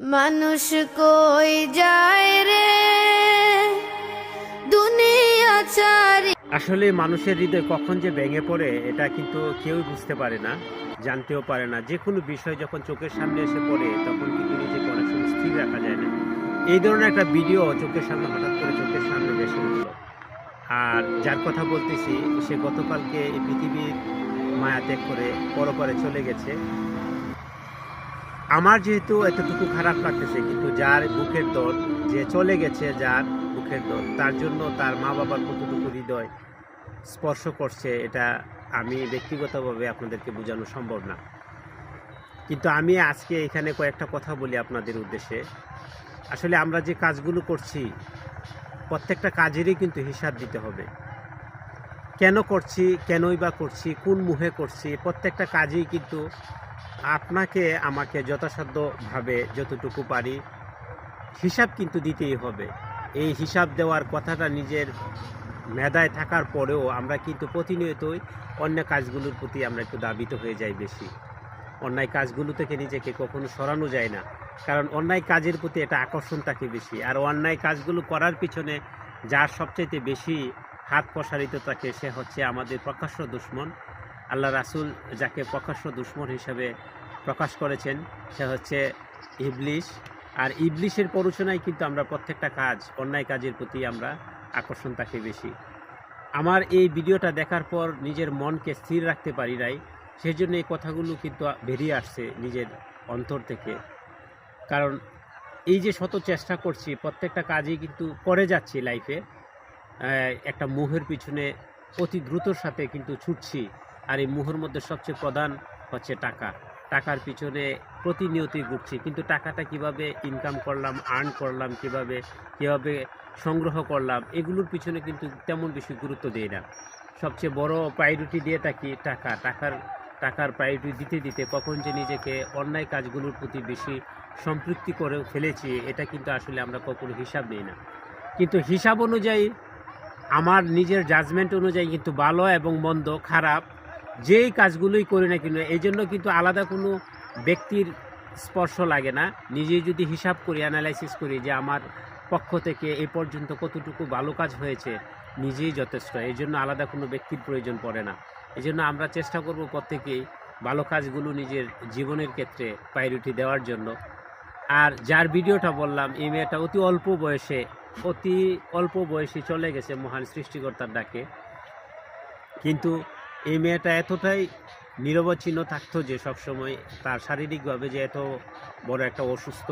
মানুষ কই যায় রে? দুনিয়া চারি আসলে মানুষের হৃদয় কখন যে ভেঙে পড়ে, এটা কিন্তু কেউই বুঝতে পারে না, জানতেও পারে না। যে কোনো বিষয় যখন চোখের সামনে এসে পড়ে, তখন কিন্তু নিজেকে অনেক সময় স্থির রাখা যায় না। এই ধরনের একটা ভিডিও চোখের সামনে, হঠাৎ করে চোখের সামনে ভেসে উঠল। আর যার কথা বলতেছি, সে গতকালকে এই পৃথিবীর মায়া ত্যাগ করে পরপরে চলে গেছে। আমার যেহেতু এতটুকু খারাপ লাগতেছে, কিন্তু যার বুকের দর যে চলে গেছে যার বুকের দর তার জন্য তার মা বাবার কতটুকু হৃদয় স্পর্শ করছে, এটা আমি ব্যক্তিগতভাবে আপনাদেরকে বোঝানো সম্ভব না। কিন্তু আমি আজকে এখানে কয়েকটা কথা বলি আপনাদের উদ্দেশ্যে। আসলে আমরা যে কাজগুলো করছি, প্রত্যেকটা কাজেরই কিন্তু হিসাব দিতে হবে। কেন করছি, কেনই বা করছি, কোন মুহে করছি, প্রত্যেকটা কাজেই কিন্তু আপনাকে আমাকে যথাসাধ্যভাবে যতটুকু পারি হিসাব কিন্তু দিতেই হবে। এই হিসাব দেওয়ার কথাটা নিজের মেধায় থাকার পরেও আমরা কিন্তু প্রতিনিয়তই অন্য কাজগুলোর প্রতি আমরা একটু দাবিত হয়ে যাই বেশি। অন্যায় কাজগুলো থেকে নিজেকে কখনো সরানো যায় না, কারণ অন্যায় কাজের প্রতি এটা আকর্ষণ থাকে বেশি। আর অন্যায় কাজগুলো করার পিছনে যার সবচাইতে বেশি হাত প্রসারিত থাকে সে হচ্ছে আমাদের প্রকাশ্য দুশ্মন। আল্লাহ রাসুল যাকে প্রকাশ্য দুশ্মন হিসাবে প্রকাশ করেছেন, সে হচ্ছে ইবলিশ। আর ইবলিশের পরোচনায় কিন্তু আমরা প্রত্যেকটা কাজ, অন্যায় কাজের প্রতি আমরা আকর্ষণ থাকে বেশি। আমার এই ভিডিওটা দেখার পর নিজের মনকে স্থির রাখতে পারি নাই সেই জন্য এই কথাগুলো কিন্তু বেরিয়ে আসছে নিজের অন্তর থেকে। কারণ এই যে শত চেষ্টা করছি, প্রত্যেকটা কাজই কিন্তু করে যাচ্ছি লাইফে একটা মুহের পিছনে অতি দ্রুতর সাথে কিন্তু ছুটছি। আর এই মুহের মধ্যে সবচেয়ে প্রধান হচ্ছে টাকা। টাকার পিছনে প্রতিনিয়তই ঘুরছি। কিন্তু টাকাটা কীভাবে ইনকাম করলাম আর্ন করলাম, কীভাবে কীভাবে সংগ্রহ করলাম, এগুলোর পিছনে কিন্তু তেমন বেশি গুরুত্ব দিই না। সবচেয়ে বড় প্রায়োরিটি দিয়ে থাকি টাকা। টাকার টাকার প্রায়োরিটি দিতে দিতে কখন যে নিজেকে অন্যায় কাজগুলোর প্রতি বেশি সম্পৃক্তি করে ফেলেছি, এটা কিন্তু আসলে আমরা কখনো হিসাব নিই না। কিন্তু হিসাব অনুযায়ী, আমার নিজের জাজমেন্ট অনুযায়ী কিন্তু ভালো এবং মন্দ, খারাপ যেই কাজগুলোই করি না কিন্তু এই জন্য কিন্তু আলাদা কোনো ব্যক্তির স্পর্শ লাগে না। নিজেই যদি হিসাব করি অ্যানালাইসিস করি যে আমার পক্ষ থেকে এই পর্যন্ত কতটুকু ভালো কাজ হয়েছে, নিজেই যথেষ্ট। এই জন্য আলাদা কোনো ব্যক্তির প্রয়োজন পড়ে না। এই জন্য আমরা চেষ্টা করব প্রত্যেকেই ভালো কাজগুলো নিজের জীবনের ক্ষেত্রে প্রায়োরিটি দেওয়ার জন্য। আর যার ভিডিওটা বললাম, এই মেয়েটা অতি অল্প বয়সে, অতি অল্প বয়সে চলে গেছে মহান সৃষ্টিকর্তার ডাকে। কিন্তু এই মেয়েটা এতটাই নিরবচ্ছিন্ন থাকতো যে সবসময় তার শারীরিকভাবে যে এত বড় একটা অসুস্থ